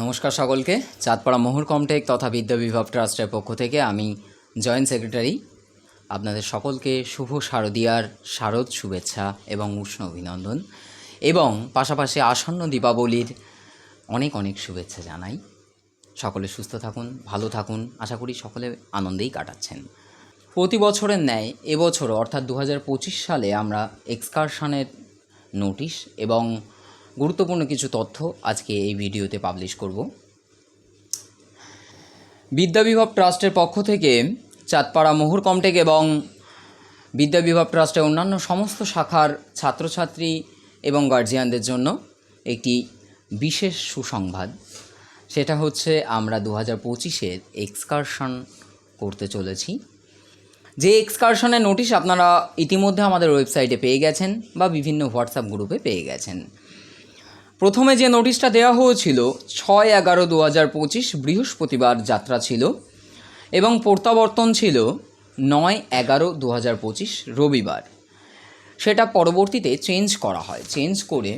নমস্কার সকলকে। চাঁদপাড়া মোহর কমটেক তথা বিদ্যা বিভাগ ট্রাস্টের পক্ষ থেকে আমি জয়েন্ট সেক্রেটারি আপনাদের সকলকে শুভ শারদীয়ার শারদ শুভেচ্ছা এবং উষ্ণ অভিনন্দন। এবং পাশাপাশি আসন্ন দীপাবলির অনেক অনেক শুভেচ্ছা জানাই। সকলে সুস্থ থাকুন, ভালো থাকুন। আশা করি সকলে আনন্দেই কাটাচ্ছেন। প্রতি বছরের ন্যায় এবছর অর্থাৎ দু হাজার পঁচিশ সালে আমরা এক্সকারশনের নোটিশ এবং গুরুত্বপূর্ণ কিছু তথ্য আজকে এই ভিডিওতে পাবলিশ করব। বিদ্যা বিভাগ ট্রাস্টের পক্ষ থেকে চাঁদপাড়া মোহর কমটেক এবং বিদ্যা বিভাগ ট্রাস্টের অন্যান্য সমস্ত শাখার ছাত্রছাত্রী এবং গার্জিয়ানদের জন্য একটি বিশেষ সুসংবাদ। সেটা হচ্ছে আমরা দু হাজার পঁচিশের এক্সকারশন করতে চলেছি। যে এক্সকারশনের নোটিশ আপনারা ইতিমধ্যে আমাদের ওয়েবসাইটে পেয়ে গেছেন বা বিভিন্ন হোয়াটসঅ্যাপ গ্রুপে পেয়ে গেছেন। প্রথমে যে নোটিশটা দেওয়া হয়েছিল, ছয় এগারো দু হাজার পঁচিশ বৃহস্পতিবার যাত্রা ছিল এবং প্রত্যাবর্তন ছিল নয় এগারো দু হাজার পঁচিশ রবিবার। সেটা পরবর্তীতে চেঞ্জ করা হয়। চেঞ্জ করে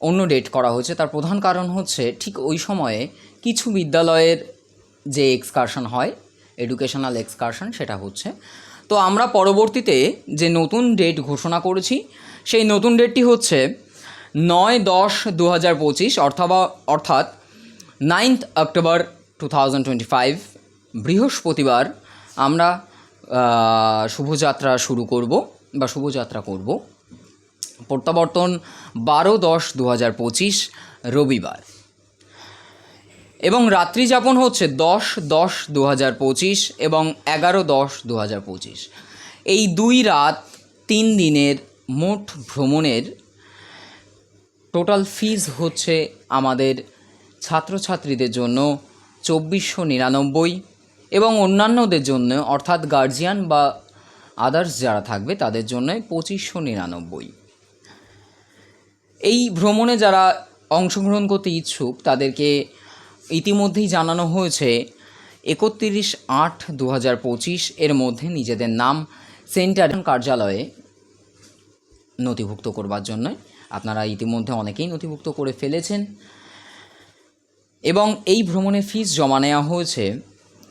অন্য ডেট করা হয়েছে। তার প্রধান কারণ হচ্ছে, ঠিক ওই সময়ে কিছু বিদ্যালয়ের যে এক্সকারশন হয়, এডুকেশনাল এক্সকারশন সেটা হচ্ছে। তো আমরা পরবর্তীতে যে নতুন ডেট ঘোষণা করেছি, সেই নতুন ডেটটি হচ্ছে নয় দশ দু হাজার পঁচিশ অথবা অর্থাৎ ninth October two thousand twenty five বৃহস্পতিবার আমরা শুভযাত্রা শুরু করব, বা শুভযাত্রা করব। প্রত্যাবর্তন বারো দশ দু হাজার পঁচিশ, রবিবার। এবং রাত্রি যাপন হচ্ছে দশ দশ দু হাজার পঁচিশ এবং এগারো দশ দু হাজার পঁচিশ। এই দুই রাত তিন দিনের মোট ভ্রমণের টোটাল ফিজ হচ্ছে আমাদের ছাত্রছাত্রীদের জন্য চব্বিশশো নিরানব্বই এবং অন্যান্যদের জন্য, অর্থাৎ গার্জিয়ান বা আদার্স যারা থাকবে তাদের জন্য পঁচিশশো নিরানব্বই। এই ভ্রমণে যারা অংশগ্রহণ করতে ইচ্ছুক, তাদেরকে ইতিমধ্যেই জানানো হয়েছে, একত্রিশ আট দু হাজার পঁচিশ এর মধ্যে নিজেদের নাম সেন্টার কার্যালয়ে নথিভুক্ত করবার জন্য। আপনারা ইতিমধ্যে অনেকেই নথিভুক্ত করে ফেলেছেন। এবং এই ভ্রমণের ফিস জমা নেওয়া হয়েছে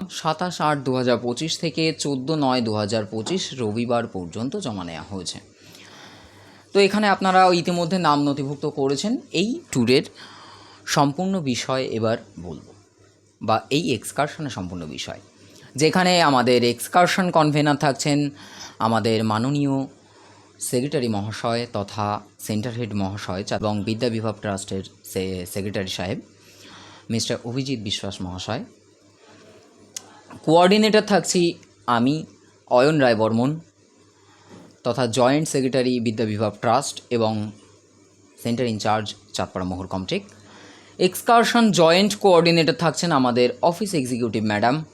সাতাশ আট দু হাজার পঁচিশ থেকে চোদ্দ নয় দু হাজার পঁচিশ রবিবার পর্যন্ত জমা নেওয়া হয়েছে। তো এখানে আপনারা ইতিমধ্যে নাম নথিভুক্ত করেছেন। এই ট্যুরের সম্পূর্ণ বিষয় এবার বলব বা এই এক্সকারশনের সম্পূর্ণ বিষয়। যেখানে আমাদের এক্সকারশন কনভেনার থাকছেন, আমাদের মাননীয় সেক্রেটারি মহাশয় তথা সেন্টার হেড মহাশয় এবং বিদ্যা বিভাগ ট্রাস্টের সে- সেক্রেটারি সাহেব, মিস্টার অভিজিৎ বিশ্বাস মহাশয়। কোঅর্ডিনেটর থাকছি আমি অয়ন রায় বর্মন তথা জয়েন্ট সেক্রেটারি বিদ্যা বিভাগ ট্রাস্ট এবং সেন্টার ইনচার্জ চাঁদপাড়া মোহর কমটেক। এক্সকারশন জয়েন্ট কোঅর্ডিনেটর থাকছেন আমাদের office executive madam,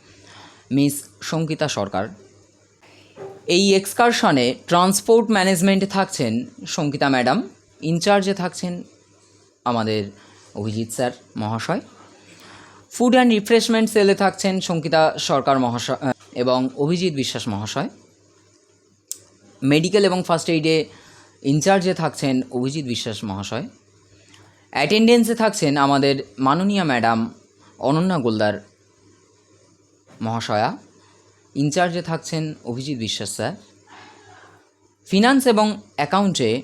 miss Sangeeta Sarkar. এই এক্সকারশনে ট্রান্সপোর্ট ম্যানেজমেন্টে থাকছেন সঙ্গীতা ম্যাডাম, ইনচার্জে থাকছেন আমাদের অভিজিৎ স্যার মহাশয়। ফুড অ্যান্ড রিফ্রেশমেন্ট সেলে থাকছেন সঙ্গীতা সরকার মহাশয় এবং অভিজিৎ বিশ্বাস মহাশয়। মেডিকেল এবং ফার্স্ট এইডে ইনচার্জে থাকছেন অভিজিৎ বিশ্বাস মহাশয়। অ্যাটেন্ডেন্সে থাকছেন আমাদের মাননীয় ম্যাডাম অনন্যা গোলদার মহাশয়া। ইনচার্জে থাকছেন অভিজিৎ বিশ্বাস স্যার। ফিনান্স এবং অ্যাকাউন্টে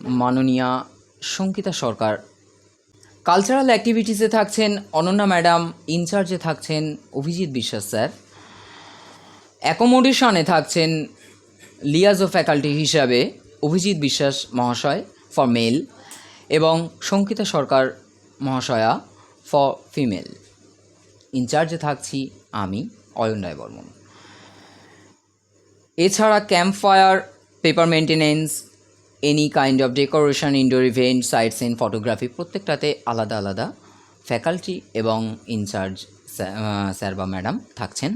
মাননীয়া সঙ্গীতা সরকার। কালচারাল অ্যাক্টিভিটিসে থাকছেন অনন্যা ম্যাডাম, ইনচার্জে থাকছেন অভিজিৎ বিশ্বাস স্যার। অ্যাকোমোডেশনে থাকছেন লিয়াজো ফ্যাকাল্টি হিসাবে অভিজিৎ বিশ্বাস মহাশয় ফর মেল এবং সঙ্কিতা সরকার মহাশয়া ফর ফিমেল। ইনচার্জে থাকছি আমি। অয়ন রায় বর্মন। এছাড়া camp fire paper maintenance any kind of decoration, indoor event sight seen photography, প্রত্যেকটাতে আলাদা আলাদা ফ্যাকাল্টি এবং ইনচার্জ স্যার বা ম্যাডাম থাকছেন।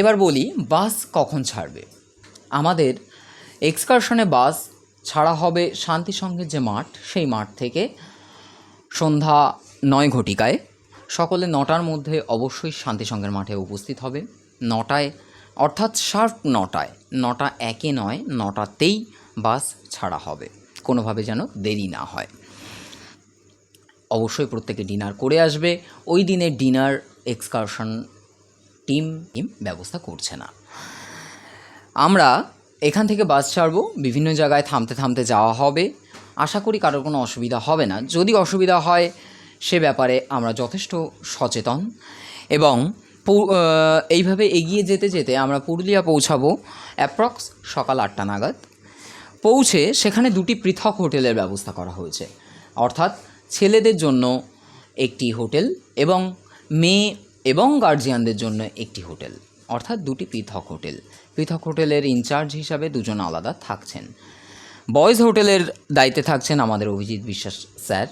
এবার বলি, বাস কখন ছাড়বে? আমাদের এক্সকারশনে বাস ছাড়া হবে শান্তিসংঘের যে মাঠ, সেই মাঠ থেকে সন্ধ্যা নয় ঘটিকায়। সকলে নটার মধ্যে অবশ্যই শান্তিসংঘের মাঠে উপস্থিত হবে। নটায়, অর্থাৎ শার্প নটায়, নটা একে নয় নটাতেই বাস ছাড়া হবে। কোনোভাবে যেন দেরি না হয়। অবশ্যই প্রত্যেকে ডিনার করে আসবে। ওই দিনে ডিনার, এক্সকারশন টিম টিম ব্যবস্থা করছে না। আমরা এখান থেকে বাস ছাড়বো, বিভিন্ন জায়গায় থামতে থামতে যাওয়া হবে। আশা করি কারোর কোনো অসুবিধা হবে না। যদি অসুবিধা হয় সে ব্যাপারে আমরা যথেষ্ট সচেতন এবং এইভাবে এগিয়ে যেতে যেতে আমরা পুরুলিয়া পৌঁছাবো অ্যাপ্রক্স সকাল আটটা নাগাদ। পৌঁছে সেখানে দুটি পৃথক হোটেলের ব্যবস্থা করা হয়েছে। অর্থাৎ ছেলেদের জন্য একটি হোটেল এবং মেয়ে এবং গার্জিয়ানদের জন্য একটি হোটেল। অর্থাৎ দুটি পৃথক হোটেল। পৃথক হোটেলের ইনচার্জ হিসাবে দুজন আলাদা থাকছেন। বয়েজ হোটেলের দায়িত্বে থাকছেন আমাদের অভিজিৎ বিশ্বাস স্যার।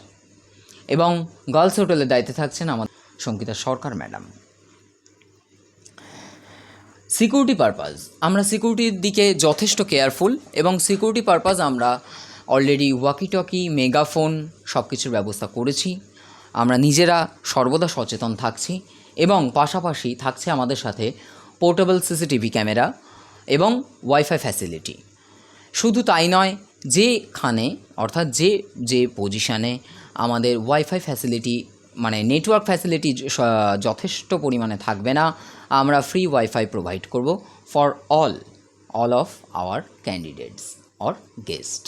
এবং গার্লস হোটেলের দায়িত্বে থাকছেন আমাদের Sangeeta Sarkar, madam. Security purpose আমরা সিকিউরিটির দিকে যথেষ্ট কেয়ারফুল এবং সিকিউরিটি পারপাস আমরা অলরেডি ওয়াকি টকি মেগাফোন সব কিছুর ব্যবস্থা করেছি। আমরা নিজেরা সর্বদা সচেতন থাকছি এবং পাশাপাশি থাকছে আমাদের সাথে পোর্টেবল সিসিটিভি ক্যামেরা এবং ওয়াইফাই ফ্যাসিলিটি শুধু তাই নয়, যেখানে অর্থাৎ যে যে পজিশানে আমাদের ওয়াইফাই ফ্যাসিলিটি মানে নেটওয়ার্ক ফ্যাসিলিটি যথেষ্ট পরিমাণে থাকবে না। আমরা ফ্রি ওয়াইফাই প্রোভাইড করব for all all of our candidates or guest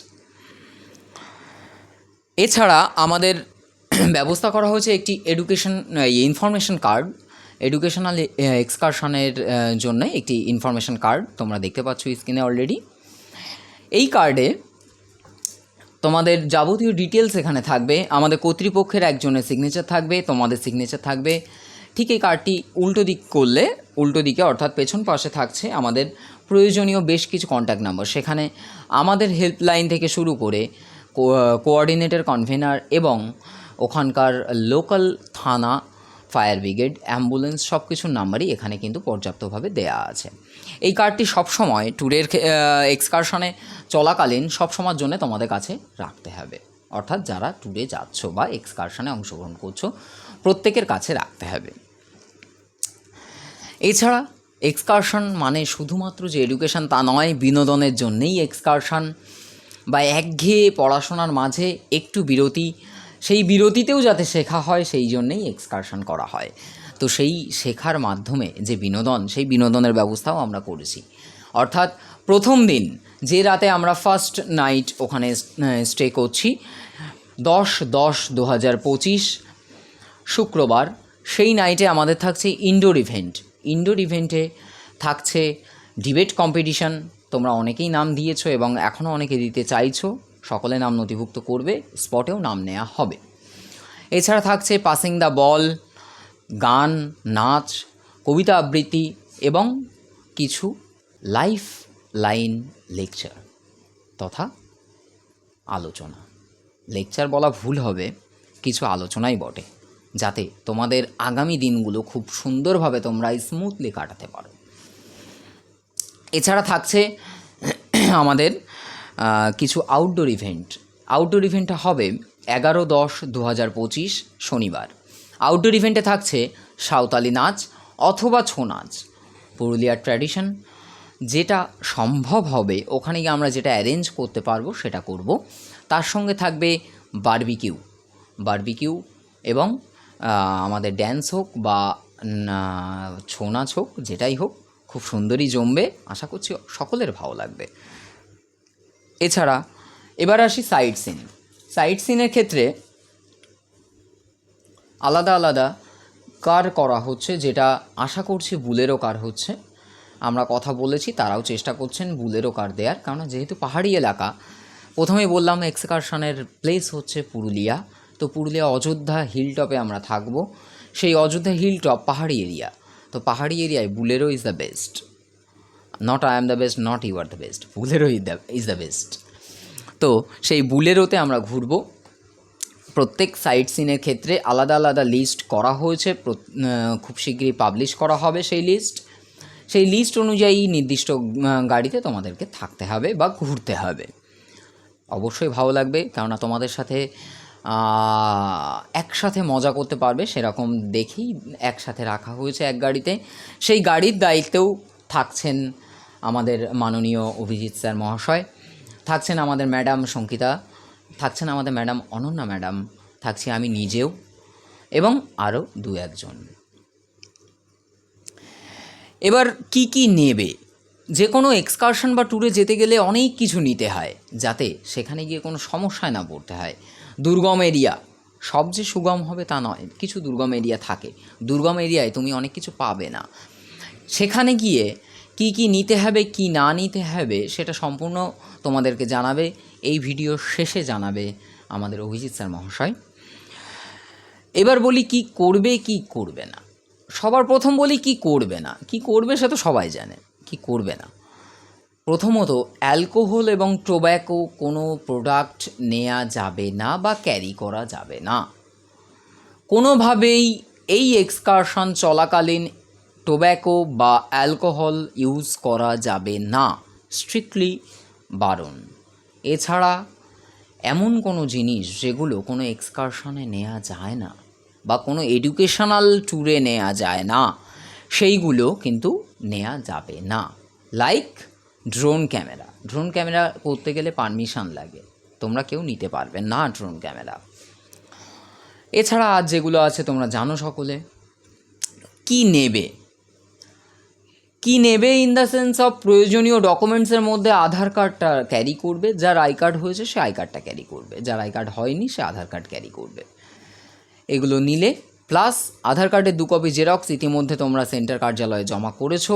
এছাড়া আমাদের ব্যবস্থা করা হয়েছে একটি এডুকেশন ইনফরমেশন কার্ড এডুকেশনাল এক্সকারশনের জন্য একটি ইনফরমেশন কার্ড তোমরা দেখতে পাচ্ছ স্ক্রিনে অলরেডি এই কার্ডে তোমাদের যাবতীয় ডিটেলস এখানে থাকবে। আমাদের কর্তৃপক্ষের একজনের সিগনেচার থাকবে, তোমাদের সিগনেচার থাকবে। ঠিক এই কার্ডটি উল্টো দিক করলে, উল্টো দিকে অর্থাৎ পেছন পাশে থাকছে আমাদের প্রয়োজনীয় বেশ কিছু কন্ট্যাক্ট নাম্বার সেখানে আমাদের হেল্পলাইন থেকে শুরু করে কোঅর্ডিনেটর কনভেনার এবং ওখানকার লোকাল থানা ফায়ার ব্রিগেড অ্যাম্বুলেন্স সব কিছুর নাম্বারই এখানে কিন্তু পর্যাপ্তভাবে দেয়া আছে। এই কার্ডটি সবসময় ট্যুরের এক্সকারশনে চলাকালীন সবসময়ের জন্য তোমাদের কাছে রাখতে হবে। অর্থাৎ যারা ট্যুরে যাচ্ছ বা এক্সকারশনে অংশগ্রহণ করছ, প্রত্যেকের কাছে রাখতে হবে। এছাড়া এক্সকারশন মানে শুধুমাত্র যে এডুকেশন তা নয়, বিনোদনের জন্যেই এক্সকারশন বা একঘেয়ে পড়াশোনার মাঝে একটু বিরতি, সেই বিরতিতেও যাতে শেখা হয়, সেই জন্যেই এক্সকারশন করা হয়। তো সেই শেখার মাধ্যমে যে বিনোদন, সেই বিনোদনের ব্যবস্থাও আমরা করেছি। অর্থাৎ প্রথম দিন যে রাতে আমরা ফার্স্ট নাইট ওখানে স্টে করছি, দশ দশ দু হাজার পঁচিশ শুক্রবার, সেই নাইটে আমাদের থাকছে ইনডোর ইভেন্ট ইনডোর ইভেন্টে থাকছে ডিবেট কম্পিটিশন তোমরা অনেকেই নাম দিয়েছ এবং এখনও অনেকে দিতে চাইছো, সকলে নাম নথিভুক্ত করবে স্পটেও নাম নেওয়া হবে। এছাড়া থাকছে পাসিং দ্য বল গান, নাচ, কবিতা আবৃত্তি এবং কিছু লাইফ লাইন লেকচার তথা আলোচনা। লেকচার বলা ভুল হবে, কিছু আলোচনাই বটে, যাতে তোমাদের আগামী দিনগুলো খুব সুন্দরভাবে তোমরা স্মুথলি কাটাতে পারো। এছাড়া থাকছে আমাদের কিছু আউটডোর ইভেন্ট আউটডোর ইভেন্টটা হবে এগারো দশ দু হাজার পঁচিশ শনিবার। আউটডোর ইভেন্টে থাকছে সাঁওতালি নাচ অথবা ছৌ নাচ। পুরুলিয়ার ট্র্যাডিশন যেটা সম্ভব হবে, ওখানে গিয়ে আমরা যেটা অ্যারেঞ্জ করতে পারব সেটা করব। তার সঙ্গে থাকবে বারবিকিউ বারবিকিউ এবং আমাদের ড্যান্স হোক বা ছৌ নাচ হোক, যেটাই হোক, খুব সুন্দরই জমবে। আশা করছি সকলের ভালো লাগবে। এছাড়া, এবার আসি সাইট সিন সাইট সিনের ক্ষেত্রে আলাদা আলাদা কার করা হচ্ছে, যেটা আশা করছি বুলেরও কার হচ্ছে। আমরা কথা বলেছি, তারাও চেষ্টা করছেন বুলেরও কার দেওয়ার কারণ যেহেতু পাহাড়ি এলাকা, প্রথমেই বললাম এক্সকারশনের প্লেস হচ্ছে পুরুলিয়া। তো পুরুলিয়া অযোধ্যা হিল টপে আমরা থাকব। সেই অযোধ্যা হিল টপ পাহাড়ি এরিয়া তো পাহাড়ি এরিয়ায় Bolero is the best not I am the best not you are the best Bolero is the is the best তো সেই বুলেরোতে আমরা ঘুরবো। প্রত্যেক সাইট সিনের ক্ষেত্রে আলাদা আলাদা লিস্ট করা হয়েছে খুব শীঘ্রই পাবলিশ করা হবে সেই লিস্ট সেই লিস্ট অনুযায়ী নির্দিষ্ট গাড়িতে তোমাদেরকে থাকতে হবে বা ঘুরতে হবে। অবশ্যই ভালো লাগবে, কেননা তোমাদের সাথে একসাথে মজা করতে পারবে, সেরকম দেখেই একসাথে রাখা হয়েছে এক গাড়িতে। সেই গাড়ির দায়িত্বেও থাকছেন আমাদের মাননীয় অভিজিৎ স্যার মহাশয়, থাকছেন আমাদের ম্যাডাম সঙ্গীতা থাকছেন আমাদের ম্যাডাম অনন্যা ম্যাডাম, থাকছি আমি নিজেও এবং আরও দু একজন। এবার কি কি নেবে? যে কোনো এক্সকারশন বা ট্যুরে যেতে গেলে অনেক কিছু নিতে হয়, যাতে সেখানে গিয়ে কোনো সমস্যায় না পড়তে হয়। দুর্গম এরিয়া, সব যে সুগম হবে তা নয়, কিছু দুর্গম এরিয়া থাকে। দুর্গম এরিয়ায় তুমি অনেক কিছু পাবে না। সেখানে গিয়ে কি কি নিতে হবে, কি না নিতে হবে, সেটা সম্পূর্ণ তোমাদেরকে জানাবে এই ভিডিও শেষে জানাবে আমাদের অভিজিৎ স্যার মহাশয়। এবার বলি কি করবে কি করবে না? সবার প্রথম বলি কি করবে না? কি করবে সে তো সবাই জানে, কি করবে না? প্রথমত অ্যালকোহল এবং টোব্যাকো কোনো প্রোডাক্ট নেওয়া যাবে না বা ক্যারি করা যাবে না। কোনোভাবেই এই এক্সকারশন চলাকালীন টোব্যাকো বা অ্যালকোহল ইউজ করা যাবে না। স্ট্রিক্টলি বারণ। এছাড়া এমন কোনো জিনিস যেগুলো কোনো এক্সকারশনে নেওয়া যায় না বা কোনো এডুকেশনাল ট্যুরে নেওয়া যায় না, সেইগুলো কিন্তু নেওয়া যাবে না। Like drone camera drone camera করতে গেলে পারমিশন লাগে। তোমরা কেউ নিতে পারবে না ড্রোন ক্যামেরা এছাড়া আজ যেগুলো আছে তোমরা জানো সকলে। কি নেবে? কি নেবে ইন দ্য সেন্স অফ প্রয়োজনীয় ডকুমেন্টসের মধ্যে আধার কার্ডটা ক্যারি করবে? যার আই কার্ড হয়েছে, সে আই কার্ডটা ক্যারি করবে। যার আই কার্ড হয়নি, সে আধার কার্ড ক্যারি করবে। এগুলো নিলে প্লাস আধার কার্ডের দু কপি জেরক্স ইতিমধ্যে তোমরা সেন্টার কার্যালয়ে জমা করেছ।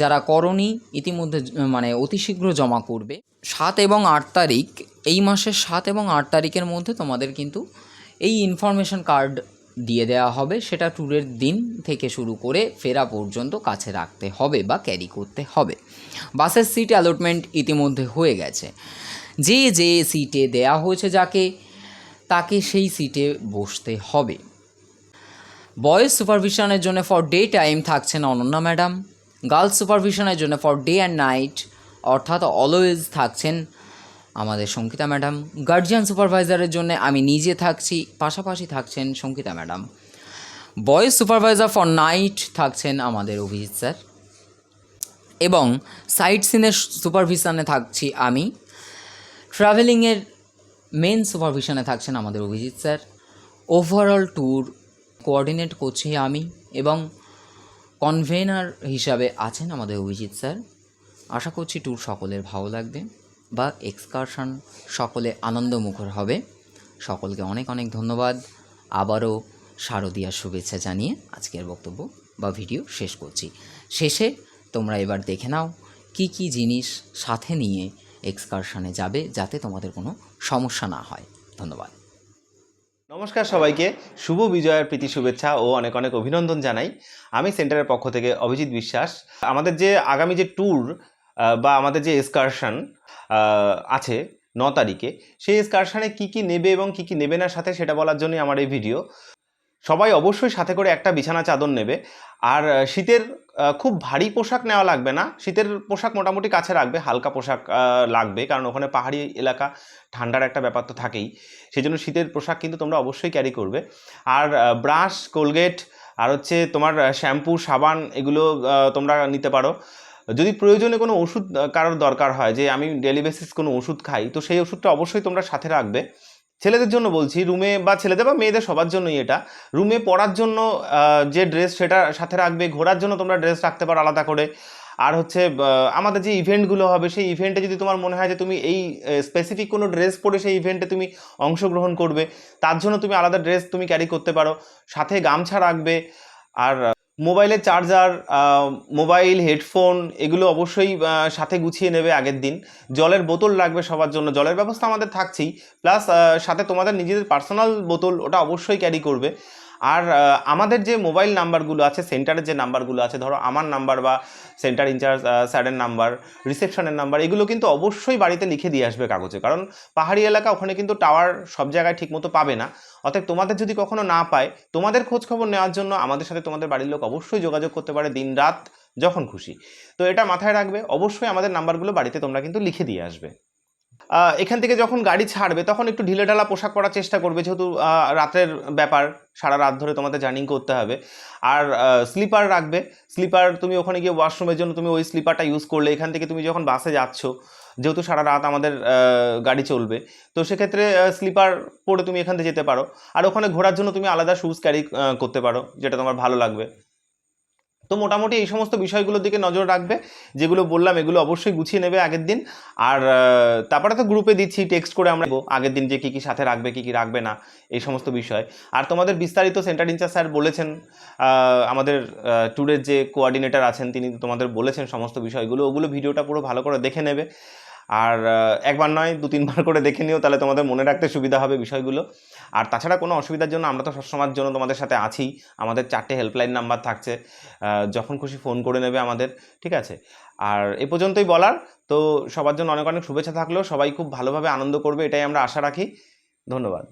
যারা করনি, ইতিমধ্যে মানে অতি শীঘ্র জমা করবে। সাত এবং আট তারিখ, এই মাসের সাত এবং আট তারিখের মধ্যে তোমাদের কিন্তু এই ইনফরমেশন কার্ড দিয়ে দেওয়া হবে। সেটা ট্যুরের দিন থেকে শুরু করে ফেরা পর্যন্ত কাছে রাখতে হবে বা ক্যারি করতে হবে। বাসের সিট অ্যালটমেন্ট ইতিমধ্যে হয়ে গেছে। যে যে সিটে দেয়া হয়েছে যাকে, তাকে সেই সিটে বসতে হবে। বয়েজ সুপারভিশনের জন্য ফর ডে টাইম থাকছেন অনন্যা ম্যাডাম। গার্লস সুপারভিশনের জন্য ফর ডে অ্যান্ড নাইট অর্থাৎ অলওয়েজ থাকছেন আমাদের সঙ্গীতা ম্যাডাম। গার্জিয়ান সুপারভাইজারের জন্য আমি নিজে থাকছি, পাশাপাশি থাকছেন Sangeeta madam. Boys supervisor for night থাকছেন আমাদের অভিজিৎ স্যার। এবং সাইট সিনের সুপারভিশনে থাকছি আমি। ট্রাভেলিংয়ের মেন সুপারভিশনে থাকছেন আমাদের Abhijit sir. Overall tour coordinate করছি আমি এবং কনভেনার হিসাবে আছেন আমাদের অভিজিৎ স্যার। আশা করছি ট্যুর সকলের ভালো লাগবে। বা এক্সকারশন সকলে আনন্দমুখর হবে। সকলকে অনেক অনেক ধন্যবাদ। আবারও শারদীয়ার শুভেচ্ছা জানিয়ে আজকের বক্তব্য বা ভিডিও শেষ করছি। শেষে তোমরা এবার দেখে নাও কি কি জিনিস সাথে নিয়ে এক্সকারশনে যাবে যাতে তোমাদের কোনো সমস্যা না হয়। ধন্যবাদ। নমস্কার সবাইকে। শুভ বিজয়ের প্রীতি শুভেচ্ছা ও অনেক অনেক অভিনন্দন জানাই। আমি সেন্টারের পক্ষ থেকে অভিজিৎ বিশ্বাস। আমাদের যে আগামী যে ট্যুর বা আমাদের যে এক্সকারশন আছে ন তারিখে। সেই স্কারশানে কি কি নেবে এবং কি কি নেবে না সাথে সেটা বলার জন্যই আমার এই ভিডিও সবাই অবশ্যই সাথে করে একটা বিছানা চাদর নেবে। আর শীতের খুব ভারী পোশাক নেওয়া লাগবে না। শীতের পোশাক মোটামুটি কাছে রাখবে, হালকা পোশাক লাগবে। কারণ ওখানে পাহাড়ি এলাকা, ঠান্ডার একটা ব্যাপার তো থাকেই। সেই জন্য শীতের পোশাক কিন্তু তোমরা অবশ্যই ক্যারি করবে। আর ব্রাশ কোলগেট আর হচ্ছে তোমার শ্যাম্পু সাবান, এগুলো তোমরা নিতে পারো। যদি প্রয়োজনে কোনো ওষুধ কারোর দরকার হয়, যে আমি ডেলি বেসিস কোনো ওষুধ খাই, তো সেই ওষুধটা অবশ্যই তোমরা সাথে রাখবে। ছেলেদের জন্য বলছি, রুমে বা ছেলেদের বা মেয়েদের সবার জন্যই এটা। রুমে পরার জন্য যে ড্রেস সেটা সাথে রাখবে, ঘোরার জন্য তোমরা ড্রেস রাখতে পারো আলাদা করে। আর হচ্ছে আমাদের যে ইভেন্টগুলো হবে, সেই ইভেন্টে যদি তোমার মনে হয় যে তুমি এই স্পেসিফিক কোনো ড্রেস পরে সেই ইভেন্টে তুমি অংশগ্রহণ করবে, তার জন্য তুমি আলাদা ড্রেস তুমি ক্যারি করতে পারো। সাথে গামছা রাখবে, আর মোবাইলের চার্জার মোবাইল, হেডফোন এগুলো অবশ্যই সাথে গুছিয়ে নেবে আগের দিন। জলের বোতল লাগবে সবার জন্য, জলের ব্যবস্থা আমাদের থাকছেই। প্লাস সাথে তোমাদের নিজেদের পার্সোনাল বোতল ওটা অবশ্যই ক্যারি করবে। আর আমাদের যে মোবাইল নাম্বারগুলো আছে, সেন্টারের যে নাম্বারগুলো আছে, ধরো আমার নাম্বার বা সেন্টার ইনচার্জ স্যারের নাম্বার, রিসেপশনের নাম্বার, এগুলো কিন্তু অবশ্যই বাড়িতে লিখে দিয়ে আসবে কাগজে। কারণ পাহাড়ি এলাকা, ওখানে কিন্তু টাওয়ার সব জায়গায় ঠিকমতো পাবে না। অতএব তোমাদের যদি কখনো না পায়, তোমাদের খোঁজখবর নেওয়ার জন্য আমাদের সাথে তোমাদের বাড়ির লোক অবশ্যই যোগাযোগ করতে পারে দিন রাত যখন খুশি। তো এটা মাথায় রাখবে, অবশ্যই আমাদের নাম্বারগুলো বাড়িতে তোমরা কিন্তু লিখে দিয়ে আসবে। এখান থেকে যখন গাড়ি ছাড়বে, তখন একটু ঢিলেঢালা পোশাক পরার চেষ্টা করবে, যেহেতু রাতের ব্যাপার। সারা রাত ধরে তোমাদের জার্নিং করতে হবে। আর স্লিপার রাখবে। স্লিপার তুমি ওখানে গিয়ে ওয়াশরুমের জন্য তুমি ওই স্লিপারটা ইউজ করলে, এখান থেকে তুমি যখন বাসে যাচ্ছ, যেহেতু সারা রাত আমাদের গাড়ি চলবে, তো সেক্ষেত্রে স্লিপার পরে তুমি এখান থেকে যেতে পারো। আর ওখানে ঘোরার জন্য তুমি আলাদা শুজ ক্যারি করতে পারো, যেটা তোমার ভালো লাগবে। তো মোটামুটি এই সমস্ত বিষয়গুলোর দিকে নজর রাখবে। যেগুলো বললাম, এগুলো অবশ্যই গুছিয়ে নেবে আগের দিন। আর তারপরে তো গ্রুপে দিচ্ছি টেক্সট করে আমরা আগের দিন যে কী কী সাথে রাখবে, কী কী রাখবে না, এই সমস্ত বিষয়। আর তোমাদের বিস্তারিত সেন্টার ইনচার্জ স্যার বলেছেন আমাদের ট্যুরের যে কোয়ার্ডিনেটর আছেন, তিনি তোমাদের বলেছেন সমস্ত বিষয়গুলো। ওগুলো ভিডিওটা পুরো ভালো করে দেখে নেবে। আর একবার নয়, দু, তিনবার করে দেখে নিও, তাহলে তোমাদের মনে রাখতে সুবিধা হবে বিষয়গুলো। আর তাছাড়া কোনো অসুবিধার জন্য আমরা তো সবসময়ের জন্য তোমাদের সাথে আছি। আমাদের চারটে হেল্পলাইন নাম্বার থাকছে যখন খুশি ফোন করে নেবে আমাদের, ঠিক আছে? আর এ পর্যন্তই বলার। তো সবার জন্য অনেক অনেক শুভেচ্ছা থাকলেও সবাই খুব ভালোভাবে আনন্দ করবে, এটাই আমরা আশা রাখি। ধন্যবাদ।